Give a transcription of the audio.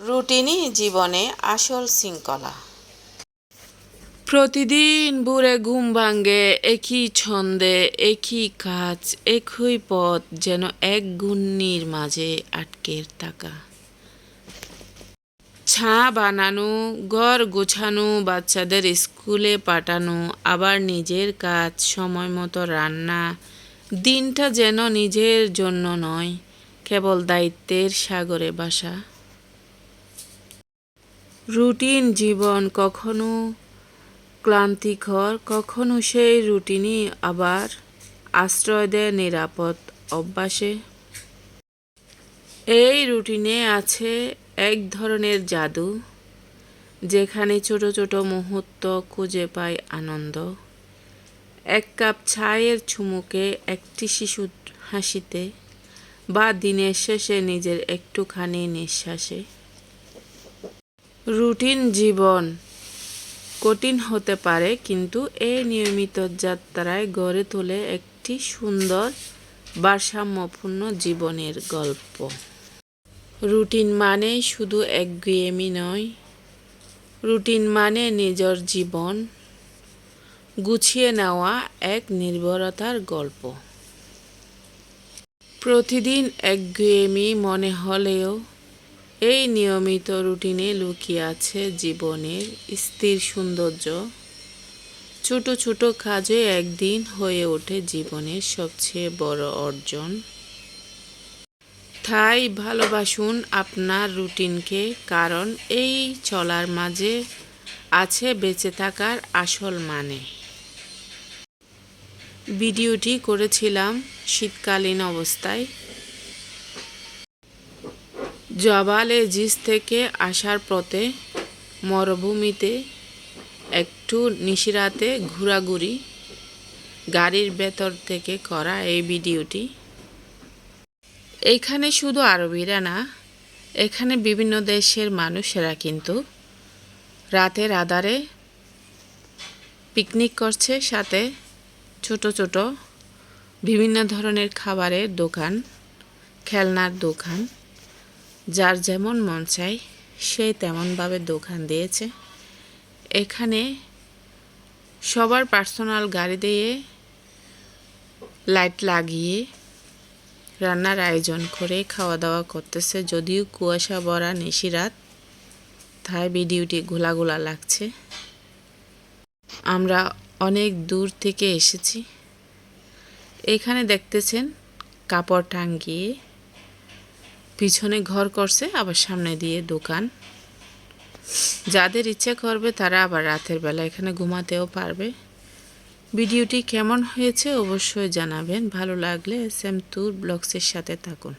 রুটিনই জীবনে আসল শৃঙ্খলা। প্রতিদিন ভোরে ঘুম ভাঙ্গে একই ছন্দে, একই কাজ, একই পথ, যেন এক ঘূর্ণির মাঝে আটকে থাকা। ছা বানানো, ঘর গোছানো, বাচ্চাদের স্কুলে পাঠানো, আবার নিজের কাজ, সময় মতো রান্না। দিনটা যেন নিজের জন্য নয়, কেবল দায়িত্বের সাগরে বাসা। রুটিন জীবন কখনো ক্লান্তিকর, কখনো সেই রুটিনই আবার আশ্রয় দেয় নিরাপদ অভ্যাসে। এই রুটিনে আছে এক ধরনের জাদু, যেখানে ছোট ছোট মুহূর্ত খুঁজে পায় আনন্দ। এক কাপ চায়ের ছুমুকে একটি শিশুর হাসিতে বা দিনের শেষে নিজের একটুখানি নিঃশ্বাসে। রুটিন জীবন কঠিন হতে পারে, কিন্তু এই নিয়মিত যাত্রায় গড়ে তোলে একটি সুন্দর ভারসাম্যপূর্ণ জীবনের গল্প। রুটিন মানে শুধু একগুয়েমি নয়, রুটিন মানে নিজের জীবন গুছিয়ে নেওয়া এক নির্ভরতার গল্প। প্রতিদিন একগুয়েমি মনে হলেও এই নিয়মিত রুটিনে লুকিয়ে আছে জীবনের স্থির সৌন্দর্য। ছোট ছোট কাজে একদিন হয়ে ওঠে জীবনের সবচেয়ে বড় অর্জন। তাই ভালোবাসুন আপনার রুটিনকে, কারণ এই চলার মাঝে আছে বেঁচে থাকার আসল মানে। ভিডিওটি করেছিলাম শীতকালীন অবস্থায়। জবালে জিস থেকে আসার পথে মরুভূমিতে একটু নিশিরাতে ঘোরাঘুরি, গাড়ির ভেতর থেকে করা এই ভিডিওটি। এইখানে শুধু আরবিরা না, এখানে বিভিন্ন দেশের মানুষেরা কিন্তু রাতের আধারে পিকনিক করছে, সাথে ছোট ছোট বিভিন্ন ধরনের খাবারের দোকান, খেলনার দোকান। যার যেমন মন চায় সে তেমনভাবে দোকান দিয়েছে। এখানে সবার পার্সোনাল গাড়ি দিয়ে লাইট লাগিয়ে রান্নার আয়োজন করে খাওয়া দাওয়া করতেছে। যদিও কুয়াশা ভরা নিশি রাত তাই ভিডিওটি ঘোলা ঘোলা লাগছে। আমরা অনেক দূর থেকে এসেছি। এখানে দেখতেছেন কাপড় টাঙ্গিয়ে পিছনে ঘর করছে, আবার সামনে দিয়ে দোকান। যাদের ইচ্ছা করবে তারা আবার রাতের বেলা এখানে ঘুমাতেও পারবে। ভিডিওটি কেমন হয়েছে অবশ্যই জানাবেন। ভালো লাগলে ট্যুর ব্লগসের সাথে থাকুন।